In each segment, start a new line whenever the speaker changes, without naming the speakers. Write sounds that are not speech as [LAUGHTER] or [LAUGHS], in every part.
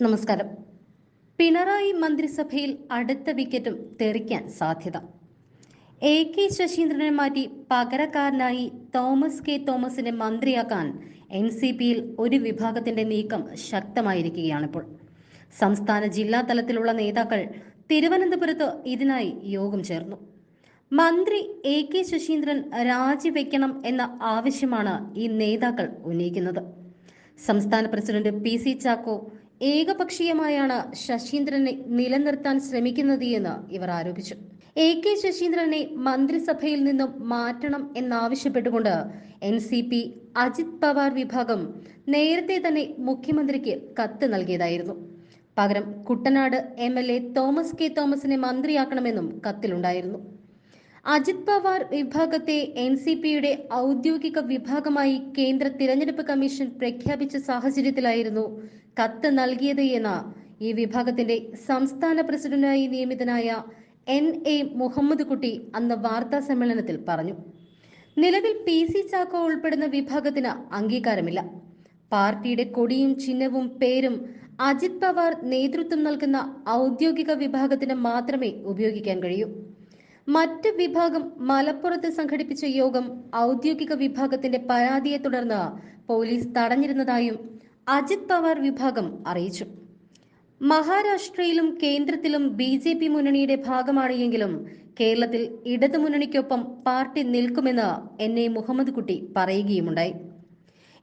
നമസ്കാരം. പിണറായി മന്ത്രിസഭയിൽ അടുത്ത വിക്കറ്റും തെറിക്കാൻ സാധ്യത. എ കെ ശശീന്ദ്രനെ മാറ്റി പകരക്കാരനായി തോമസ് കെ തോമസിനെ മന്ത്രിയാക്കാൻ എൻ സി പിയിൽ ഒരു വിഭാഗത്തിന്റെ നീക്കം ശക്തമായിരിക്കുകയാണിപ്പോൾ. സംസ്ഥാന ജില്ലാ തലത്തിലുള്ള നേതാക്കൾ തിരുവനന്തപുരത്ത് ഇതിനായി യോഗം ചേർന്നു. മന്ത്രി എ കെ ശശീന്ദ്രൻ രാജിവെക്കണം എന്ന ആവശ്യമാണ് ഈ നേതാക്കൾ ഉന്നയിക്കുന്നത്. സംസ്ഥാന പ്രസിഡന്റ് പി സി ചാക്കോ ഏകപക്ഷീയമായാണ് ശശീന്ദ്രനെ നിലനിർത്താൻ ശ്രമിക്കുന്നത് എന്ന് ഇവർ ആരോപിച്ചു. എ കെ ശശീന്ദ്രനെ മന്ത്രിസഭയിൽ നിന്നും മാറ്റണം എന്നാവശ്യപ്പെട്ടുകൊണ്ട് N C P Ajit Pawar വിഭാഗം നേരത്തെ തന്നെ മുഖ്യമന്ത്രിക്ക് കത്ത് നൽകിയതായിരുന്നു. പകരം Kuttanad M L A Thomas K തോമസിനെ മന്ത്രിയാക്കണമെന്നും കത്തിലുണ്ടായിരുന്നു. അജിത് പവാർ വിഭാഗത്തെ എൻ സി പിയുടെ ഔദ്യോഗിക വിഭാഗമായി കേന്ദ്ര തിരഞ്ഞെടുപ്പ് കമ്മീഷൻ പ്രഖ്യാപിച്ച സാഹചര്യത്തിലായിരുന്നു കത്ത് നൽകിയത് എന്ന് ഈ വിഭാഗത്തിന്റെ സംസ്ഥാന പ്രസിഡന്റായി നിയമിതനായ എൻ എ മുഹമ്മദ് കുട്ടി അന്ന് വാർത്താ സമ്മേളനത്തിൽ പറഞ്ഞു. നിലവിൽ പി സി ചാക്കോ ഉൾപ്പെടുന്ന വിഭാഗത്തിന് അംഗീകാരമില്ല. പാർട്ടിയുടെ കൊടിയും ചിഹ്നവും പേരും അജിത് പവാർ നേതൃത്വം നൽകുന്ന ഔദ്യോഗിക വിഭാഗത്തിന് മാത്രമേ ഉപയോഗിക്കാൻ കഴിയൂ. മറ്റ് വിഭാഗം മലപ്പുറത്ത് സംഘടിപ്പിച്ച യോഗം ഔദ്യോഗിക വിഭാഗത്തിന്റെ പരാതിയെ തുടർന്ന് പോലീസ് തടഞ്ഞിരുന്നതായും അജിത് പവാർ വിഭാഗം അറിയിച്ചു. മഹാരാഷ്ട്രയിലും കേന്ദ്രത്തിലും ബി ജെ പി മുന്നണിയുടെ ഭാഗമാണ് എങ്കിലും കേരളത്തിൽ ഇടതു മുന്നണിക്കൊപ്പം പാർട്ടി നിൽക്കുമെന്ന് എൻ എ മുഹമ്മദ് കുട്ടി പറയുകയുമുണ്ടായി.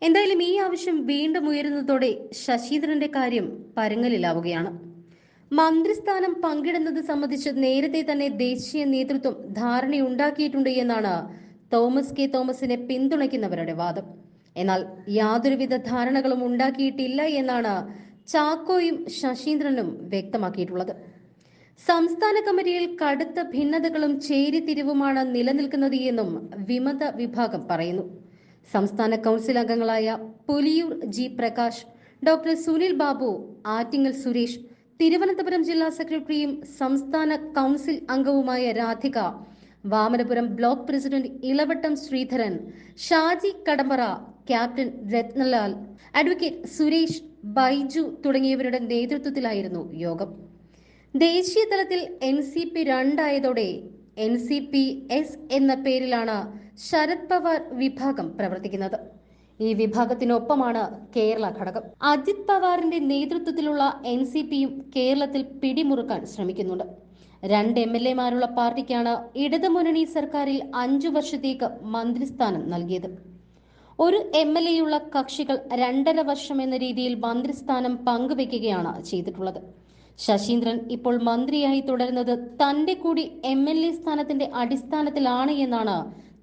എന്തായാലും ഈ ആവശ്യം വീണ്ടും ഉയരുന്നതോടെ ശശീന്ദ്രന്റെ കാര്യം പരങ്ങലിലാവുകയാണ്. മന്ത്രിസ്ഥാനം പങ്കിടുന്നത് സംബന്ധിച്ച് നേരത്തെ തന്നെ ദേശീയ നേതൃത്വം ധാരണയുണ്ടാക്കിയിട്ടുണ്ട് എന്നാണ് തോമസ് കെ തോമസിനെ പിന്തുണയ്ക്കുന്നവരുടെ വാദം. എന്നാൽ യാതൊരുവിധ ധാരണകളും ഉണ്ടാക്കിയിട്ടില്ല എന്നാണ് ചാക്കോയും ശശീന്ദ്രനും വ്യക്തമാക്കിയിട്ടുള്ളത്. സംസ്ഥാന കമ്മിറ്റിയിൽ കടുത്ത ഭിന്നതകളും ചേരിതിരിവുമാണ് നിലനിൽക്കുന്നത് എന്നും വിമത വിഭാഗം പറയുന്നു. സംസ്ഥാന കൗൺസിൽ അംഗങ്ങളായ പുലിയൂർ ജി പ്രകാശ് ഡോക്ടർ സുനിൽ ബാബു ആറ്റിങ്ങൽ സുരേഷ് തിരുവനന്തപുരം ജില്ലാ സെക്രട്ടറിയും സംസ്ഥാന കൗൺസിൽ അംഗവുമായ Radhika Vamanapuram block president Elavattom Sreedharan Shaji Kadampara captain Ratnalal advocate Suresh Baiju തുടങ്ങിയവരുടെ നേതൃത്വത്തിലായിരുന്നു യോഗം. ദേശീയ തലത്തിൽ എൻ സി പി രണ്ടായതോടെ എൻ സി പി എസ് എന്ന പേരിലാണ് ശരത് പവാർ വിഭാഗം പ്രവർത്തിക്കുന്നത്. ഈ വിഭാഗത്തിനൊപ്പമാണ് കേരള ഘടകം. അജിത് പവാറിന്റെ നേതൃത്വത്തിലുള്ള എൻ സി പിയും കേരളത്തിൽ പിടിമുറുക്കാൻ ശ്രമിക്കുന്നുണ്ട്. രണ്ട് എം എൽ എമാരുള്ള പാർട്ടിക്കാണ് ഇടതുമുന്നണി സർക്കാരിൽ അഞ്ചു വർഷത്തേക്ക് മന്ത്രിസ്ഥാനം നൽകിയത്. ഒരു എം എൽ എയുള്ള കക്ഷികൾ രണ്ടര വർഷം എന്ന രീതിയിൽ മന്ത്രിസ്ഥാനം പങ്കുവെക്കുകയാണ് ചെയ്തിട്ടുള്ളത്. ശശീന്ദ്രൻ ഇപ്പോൾ മന്ത്രിയായി തുടരുന്നത് തന്റെ കൂടി എം എൽ എ സ്ഥാനത്തിന്റെ അടിസ്ഥാനത്തിലാണ് എന്നാണ്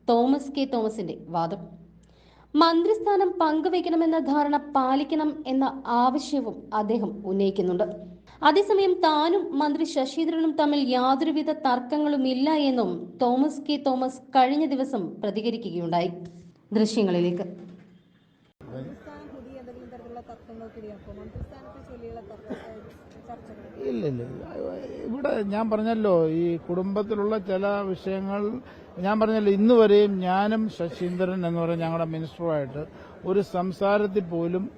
തോമസ് കെ തോമസിന്റെ വാദം. മന്ത്രിസ്ഥാനം പങ്കുവെക്കണമെന്ന ധാരണ പാലിക്കണം എന്ന ആവശ്യവും അദ്ദേഹം ഉന്നയിക്കുന്നുണ്ട്. അതേസമയം താനും മന്ത്രി ശശീന്ദ്രനും തമ്മിൽ യാതൊരുവിധ തർക്കങ്ങളും ഇല്ല എന്നും തോമസ് കെ തോമസ് കഴിഞ്ഞ ദിവസം പ്രതികരിക്കുകയുണ്ടായി. ദൃശ്യങ്ങളിലേക്ക്
മന്ത്രിസ്ഥാനം പുതിയ എന്തെങ്കിലും തരത്തിലുള്ള തർക്കങ്ങൾക്കിടയാക്കും അപ്പോൾ മന്ത്രിസ്ഥാനത്തെ ചൊല്ലിയുള്ള തർക്ക ചർച്ചകൾ
ഇല്ല ഇല്ല. ഇവിടെ ഞാൻ പറഞ്ഞല്ലോ ഈ കുടുംബത്തിലുള്ള ചില വിഷയങ്ങൾ ഞാൻ പറഞ്ഞല്ലോ ഇന്ന് വരെയും ഞാനും ശശീന്ദ്രൻ എന്ന് പറയുന്ന ഞങ്ങളുടെ മിനിസ്റ്ററുമായിട്ട് ഒരു സംസാരത്തിൽ പോലും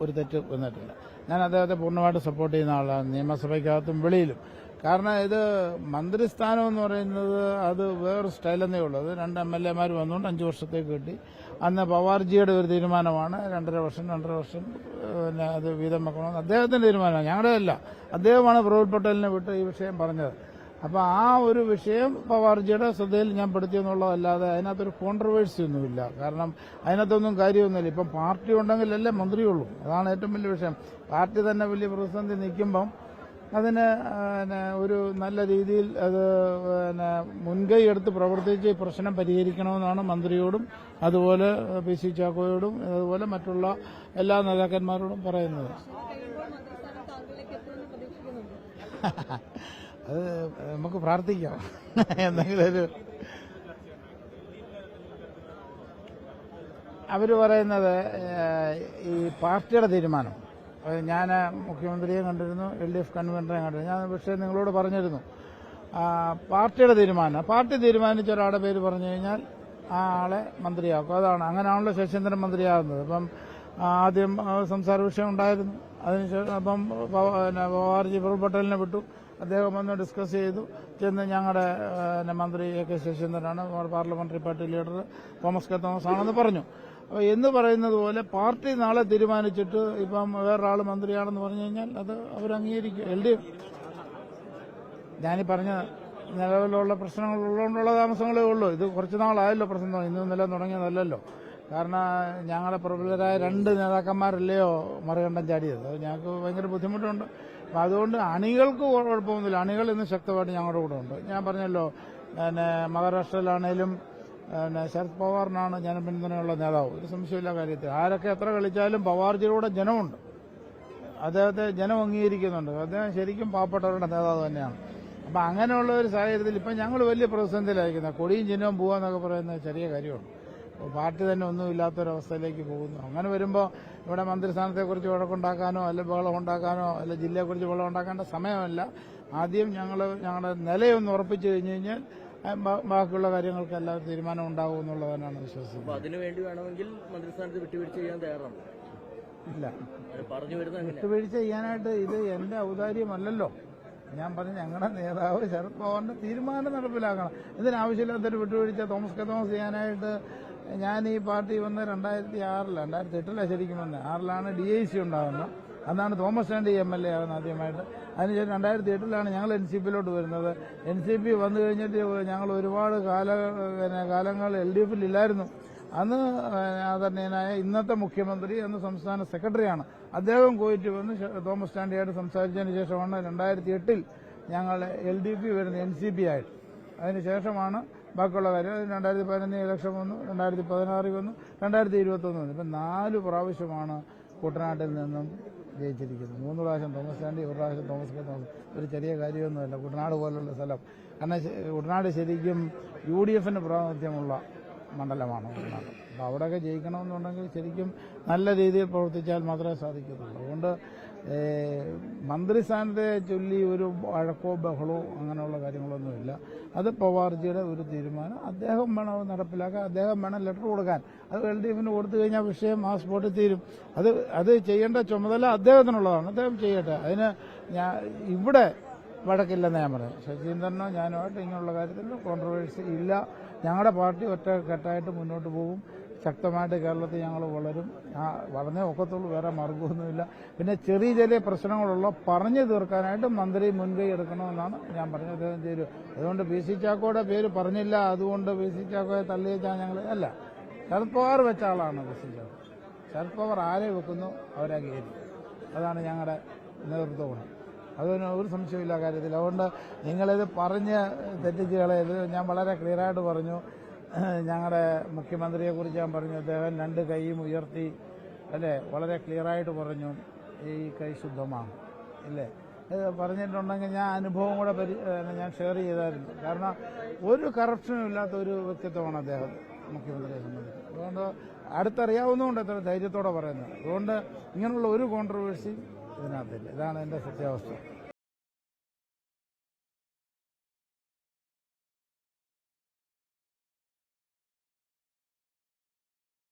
ഒരു തെറ്റ് വന്നിട്ടില്ല. ഞാൻ അദ്ദേഹത്തെ പൂർണമായിട്ട് സപ്പോർട്ട് ചെയ്യുന്ന ആളാണ്. നിയമസഭയ്ക്കകത്തും വെളിയിലും. കാരണം ഇത് മന്ത്രിസ്ഥാനം എന്ന് പറയുന്നത് അത് വേറെ സ്റ്റൈലെന്നേ ഉള്ളൂ. അത് രണ്ട് എം എൽ എമാർ വന്നുകൊണ്ട് അഞ്ച് വർഷത്തേക്ക് കിട്ടി. അന്ന് പവാർജിയുടെ ഒരു തീരുമാനമാണ്. രണ്ടര വർഷം രണ്ടര വർഷം പിന്നെ അത് വീതം വെക്കണമെന്ന് അദ്ദേഹത്തിന്റെ തീരുമാനമാണ്. ഞങ്ങളുടെ അല്ല അദ്ദേഹമാണ് പ്രഫുൽ പട്ടേലിനെ വിട്ട് ഈ വിഷയം പറഞ്ഞത്. അപ്പോൾ ആ ഒരു വിഷയം പവാർജിയുടെ ശ്രദ്ധയിൽ ഞാൻ പെടുത്തിയെന്നുള്ളതല്ലാതെ അതിനകത്തൊരു കോൺട്രവേഴ്സി ഒന്നുമില്ല. കാരണം അതിനകത്തൊന്നും കാര്യമൊന്നുമില്ല. ഇപ്പം പാർട്ടി ഉണ്ടെങ്കിലല്ലേ മന്ത്രിയുള്ളൂ. അതാണ് ഏറ്റവും വലിയ വിഷയം. പാർട്ടി തന്നെ വലിയ പ്രതിസന്ധി നിൽക്കുമ്പം അതിന് പിന്നെ ഒരു നല്ല രീതിയിൽ അത് പിന്നെ മുൻകൈ എടുത്ത് പ്രവർത്തിച്ച് ഈ പ്രശ്നം പരിഹരിക്കണമെന്നാണ് മന്ത്രിയോടും അതുപോലെ പി. സി. ചാക്കോയോടും അതുപോലെ മറ്റുള്ള എല്ലാ നേതാക്കന്മാരോടും പറയുന്നത്. [LAUGHS] അത് നമുക്ക് പ്രാർത്ഥിക്കാം. [LAUGHS] എന്തെങ്കിലും ഒരു അവർ പറയുന്നത് ഈ പാർട്ടിയുടെ തീരുമാനം. ഞാൻ മുഖ്യമന്ത്രിയെ കണ്ടിരുന്നു എൽ ഡി എഫ് കൺവീനറെ കണ്ടിരുന്നു. ഞാൻ പക്ഷേ നിങ്ങളോട് പറഞ്ഞിരുന്നു പാർട്ടിയുടെ തീരുമാനം പാർട്ടി തീരുമാനിച്ച ഒരാളുടെ പേര് പറഞ്ഞു കഴിഞ്ഞാൽ ആ ആളെ മന്ത്രിയാക്കും. അതാണ്. അങ്ങനെയാണല്ലോ ശശീന്ദ്രൻ മന്ത്രിയാകുന്നത്. അപ്പം ആദ്യം സംസാര വിഷയം ഉണ്ടായിരുന്നു. അതിനുശേഷം അപ്പം പിന്നെ പവാർജി പ്രഭു പട്ടേലിനെ വിട്ടു. അദ്ദേഹം വന്ന് ഡിസ്കസ് ചെയ്തു. ചെന്ന് ഞങ്ങളുടെ മന്ത്രി A K ശശീന്ദ്രനാണ് parliamentary party leader Thomas K Thomas ആണെന്ന് പറഞ്ഞു. എന്ന് പറയുന്നത് പോലെ പാർട്ടി നാളെ തീരുമാനിച്ചിട്ട് ഇപ്പം വേറൊരാൾ മന്ത്രിയാണെന്ന് പറഞ്ഞു കഴിഞ്ഞാൽ അത് അവരംഗീകരിക്കും എൽ ഡി എഫ്. ഞാനീ പറഞ്ഞ നിലവിലുള്ള പ്രശ്നങ്ങൾ ഉള്ളതുകൊണ്ടുള്ള താമസങ്ങളേ ഉള്ളൂ. ഇത് കുറച്ച് നാളായല്ലോ പ്രശ്നം. ഇന്ന് നില തുടങ്ങിയതല്ലല്ലോ കാരണം ഞങ്ങളെ പ്രബലരായ രണ്ട് നേതാക്കന്മാരല്ലയോ മറികണ്ഠം ചാടിയത്? അത് ഞങ്ങൾക്ക് ഭയങ്കര ബുദ്ധിമുട്ടുണ്ട്. അപ്പം അതുകൊണ്ട് അണികൾക്ക് കുഴപ്പമൊന്നുമില്ല. അണികൾ ഇന്ന് ശക്തമായിട്ട് ഞങ്ങളുടെ കൂടെ ഉണ്ട്. ഞാൻ പറഞ്ഞല്ലോ പിന്നെ മഹാരാഷ്ട്രയിലാണേലും പിന്നെ ശരത് പവാറിനാണ് ജനപിന്തുണയുള്ള നേതാവ്. ഒരു സംശയമില്ല കാര്യത്തിൽ. ആരൊക്കെ എത്ര കളിച്ചാലും പവാർജിയുടെ ജനമുണ്ട്. അദ്ദേഹത്തെ ജനം അംഗീകരിക്കുന്നുണ്ട്. അദ്ദേഹം ശരിക്കും പാവപ്പെട്ടവരുടെ നേതാവ് തന്നെയാണ്. അപ്പൊ അങ്ങനെയുള്ള ഒരു സാഹചര്യത്തിൽ ഇപ്പം ഞങ്ങൾ വലിയ പ്രതിസന്ധിയിലായിരിക്കുന്നത് കൊടിയും ചിഹ്നവും എന്നൊക്കെ പറയുന്നത് ചെറിയ കാര്യമാണ്. പാർട്ടി തന്നെ ഒന്നും ഇല്ലാത്തൊരവസ്ഥയിലേക്ക് പോകുന്നു. അങ്ങനെ വരുമ്പോൾ ഇവിടെ മന്ത്രിസ്ഥാനത്തെക്കുറിച്ച് വഴക്കുണ്ടാക്കാനോ അല്ലെ ബഹളം ഉണ്ടാക്കാനോ അല്ലെ ജില്ലയെക്കുറിച്ച് ബഹളം ഉണ്ടാക്കേണ്ട സമയമല്ല. ആദ്യം ഞങ്ങൾ ഞങ്ങളുടെ നിലയൊന്ന് ഉറപ്പിച്ചു കഴിഞ്ഞു കഴിഞ്ഞാൽ ബാക്കിയുള്ള കാര്യങ്ങൾക്കെല്ലാം തീരുമാനം ഉണ്ടാവും എന്നുള്ളതാണ് വിശ്വസിക്കുന്നത്
അപ്പൊ അതിനു വേണ്ടി വേണമെങ്കിൽ മന്ത്രിസ്ഥാനത്ത് വിട്ടുവീഴ്ച ചെയ്യാൻ തയ്യാറാണ്.
ഇല്ല.
പറഞ്ഞു വരുന്നത് അങ്ങനെ
വിട്ടുവീഴ്ച ചെയ്യാനായിട്ട് ഇത് എന്റെ ഔദാര്യമല്ലല്ലോ. ഞാൻ പറഞ്ഞു ഞങ്ങളുടെ നേതാവ് ശരത് പവാറിന്റെ തീരുമാനം നടപ്പിലാക്കണം. ഇതിനാവശ്യമില്ലാത്തൊരു വിട്ടുവീഴ്ച തോമസ് കെ തോമസ് ചെയ്യാനായിട്ട് ഞാൻ ഈ പാർട്ടി വന്ന് രണ്ടായിരത്തി ആറിൽ രണ്ടായിരത്തി എട്ടിലാണ് ശരിക്കും വന്നത് ആറിലാണ് ഡി ഐ സി ഉണ്ടാകുന്നത് അന്നാണ് Thomas Chandy M L A ആകുന്നത് ആദ്യമായിട്ട്. അതിനുശേഷം രണ്ടായിരത്തി എട്ടിലാണ് ഞങ്ങൾ എൻ സി പിയിലോട്ട് വരുന്നത്. എൻ സി പി വന്നു കഴിഞ്ഞിട്ട് ഞങ്ങൾ ഒരുപാട് കാല പിന്നെ കാലങ്ങൾ എൽ ഡി എഫിൽ ഇല്ലായിരുന്നു. അന്ന് ആദരണീയനായ ഇന്നത്തെ മുഖ്യമന്ത്രി അന്ന് സംസ്ഥാന സെക്രട്ടറിയാണ്. അദ്ദേഹം കോയിറ്റ് വന്ന് തോമസ് ചാണ്ടിയായിട്ട് സംസാരിച്ചതിന് ശേഷമാണ് രണ്ടായിരത്തി എട്ടിൽ ഞങ്ങൾ എൽ ഡി പി വരുന്നത് എൻ സി പി ആയിട്ട്. അതിനുശേഷമാണ് ബാക്കിയുള്ള കാര്യം. രണ്ടായിരത്തി പതിനൊന്ന് ഇലക്ഷൻ വന്നു രണ്ടായിരത്തി പതിനാറിൽ വന്നു രണ്ടായിരത്തി ഇരുപത്തൊന്ന് വന്നു. ഇപ്പം നാല് പ്രാവശ്യമാണ് കുട്ടനാട്ടിൽ നിന്നും ജയിച്ചിരിക്കുന്നത് മൂന്ന് പ്രാവശ്യം തോമസ് ചാണ്ടി ഒരു പ്രാവശ്യം തോമസ് കെ. തോമസ്. ഒരു ചെറിയ കാര്യമൊന്നുമല്ല. കുട്ടനാട് പോലുള്ള സ്ഥലം. കാരണം കുട്ടനാട് ശരിക്കും യു ഡി എഫിന് പ്രാതിനിധ്യമുള്ള മണ്ഡലമാണ് കുട്ടനാട്. അപ്പോൾ അവിടെയൊക്കെ ജയിക്കണമെന്നുണ്ടെങ്കിൽ ശരിക്കും നല്ല രീതിയിൽ പ്രവർത്തിച്ചാൽ മാത്രമേ സാധിക്കത്തുള്ളൂ. അതുകൊണ്ട് മന്ത്രിസ്ഥാനത്തെ ചൊല്ലി ഒരു വഴക്കോ ബഹളോ അങ്ങനെയുള്ള കാര്യങ്ങളൊന്നുമില്ല അത് പവാർജിയുടെ ഒരു തീരുമാനം. അദ്ദേഹം വേണം അത് നടപ്പിലാക്കാൻ. അദ്ദേഹം വേണം ലെറ്റർ കൊടുക്കാൻ. അത് എൽ ഡി എഫിന് കൊടുത്തു കഴിഞ്ഞാൽ വിഷയം ആ സ്പോട്ടിൽ തീരും. അത് അത് ചെയ്യേണ്ട ചുമതല അദ്ദേഹത്തിനുള്ളതാണ്. അദ്ദേഹം ചെയ്യട്ടെ. അതിന് ഞാൻ ഇവിടെ വഴക്കില്ലെന്ന് ഞാൻ പറയാം ഞാനോ ഞാനുമായിട്ട് ഇങ്ങനെയുള്ള കാര്യത്തിൽ കോൺട്രവേഴ്സി ഇല്ല. ഞങ്ങളുടെ പാർട്ടി ഒറ്റ കെട്ടായിട്ട് മുന്നോട്ട് പോകും. ശക്തമായിട്ട് കേരളത്തിൽ ഞങ്ങൾ വളരും. ആ വളർന്നേ ഒക്കത്തുള്ളൂ വേറെ മാർഗമൊന്നുമില്ല പിന്നെ ചെറിയ ചെറിയ പ്രശ്നങ്ങളുള്ള പറഞ്ഞു തീർക്കാനായിട്ട് മന്ത്രി മുൻകൈ എടുക്കണമെന്നാണ് ഞാൻ പറഞ്ഞത്. അദ്ദേഹം ചെയ്തു. അതുകൊണ്ട് പി സി ചാക്കോയുടെ പേര് പറഞ്ഞില്ല. അതുകൊണ്ട് പി സി ചാക്കോയെ തള്ളിയേച്ചാൽ ഞങ്ങൾ. അല്ല ശരത് പവാർ വെച്ച ആളാണ് പി സി ചാക്കോ. ശരത് പവാർ ആരെ വെക്കുന്നു? അവരെ അംഗീകരിക്കും. അതാണ് ഞങ്ങളുടെ നേതൃത്വ ഗുണം അതിന് ഒരു സംശയമില്ല കാര്യത്തിൽ. അതുകൊണ്ട് നിങ്ങളിത് പറഞ്ഞ് തെറ്റിച്ച് കളയരുത്. ഞാൻ വളരെ ക്ലിയറായിട്ട് പറഞ്ഞു. ഞങ്ങളുടെ മുഖ്യമന്ത്രിയെക്കുറിച്ച് ഞാൻ പറഞ്ഞു അദ്ദേഹം രണ്ട് കൈയും ഉയർത്തി അല്ലേ വളരെ ക്ലിയറായിട്ട് പറഞ്ഞു ഈ കൈ ശുദ്ധമാണ് ഇല്ലേ ഇത് പറഞ്ഞിട്ടുണ്ടെങ്കിൽ ഞാൻ അനുഭവം കൂടെ ഞാൻ ഷെയർ ചെയ്തായിരുന്നു. കാരണം ഒരു കറപ്ഷനും ഇല്ലാത്ത ഒരു വ്യക്തിത്വമാണ് അദ്ദേഹം മുഖ്യമന്ത്രിയെ സംബന്ധിച്ച്. അതുകൊണ്ട് അടുത്തറിയാവുന്നതുകൊണ്ട് എത്ര ധൈര്യത്തോടെ പറയുന്നത്. അതുകൊണ്ട് ഇങ്ങനെയുള്ള ഒരു കോൺട്രവേഴ്സിയും ഇതിനകത്തില്ല. ഇതാണ് എന്റെ സത്യാവസ്ഥ.